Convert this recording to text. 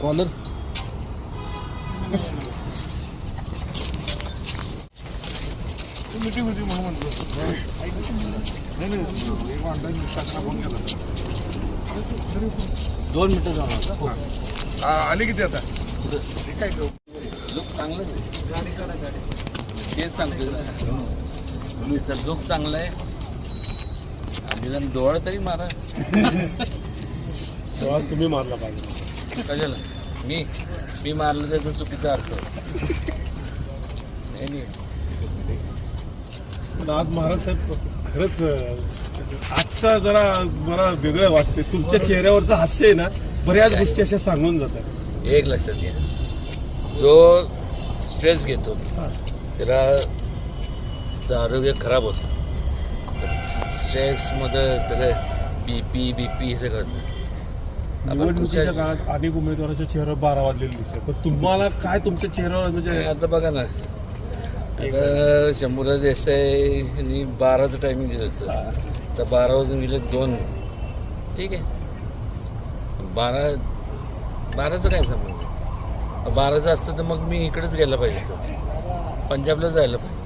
Collar meeting होती म्हणून म्हणतो नाही नाही एक ऑनलाईन शासना फोन केला दोन मिनिटं जाणार हा, आले किती आता? हे काय ठेव? लुक चांगलं आहे तेच सांगतो ना. तुम्हीचा लुक चांगला आहे. आणि डोळा तरी मारा. तुम्ही मारला पाहिजे. कशाला? मी मी मारलं त्याचा चुकीचा अर्थ. नाही पण आज महाराज साहेब खरंच आजचा जरा मला वेगळं वाटते तुमच्या चेहऱ्यावरचं हास्य आहे ना बऱ्याच गोष्टी अशा सांगून जातात. एक लक्षात घ्या. जो स्ट्रेस घेतो त्याला त्याचं आरोग्य खराब होतं. स्ट्रेसमध्ये सगळं बी पी बी पी सगळं होतं. निवडणुकीच्या काळात अनेक उमेदवाराच्या चेहऱ्यावर बारा वाजलेले दिसतात. पण तुम्हाला काय तुमच्या चेहऱ्यावर म्हणजे आता बघा ना. आता शंभूराज देसाई यांनी बाराचं टायमिंग दिलं होतं. तर बारा वाजून गेले दोन. ठीक आहे. बारा बाराचं काय संबंध? बाराचं असतं तर मग मी इकडेच गेलं पाहिजे. पंजाबला जायला पाहिजे.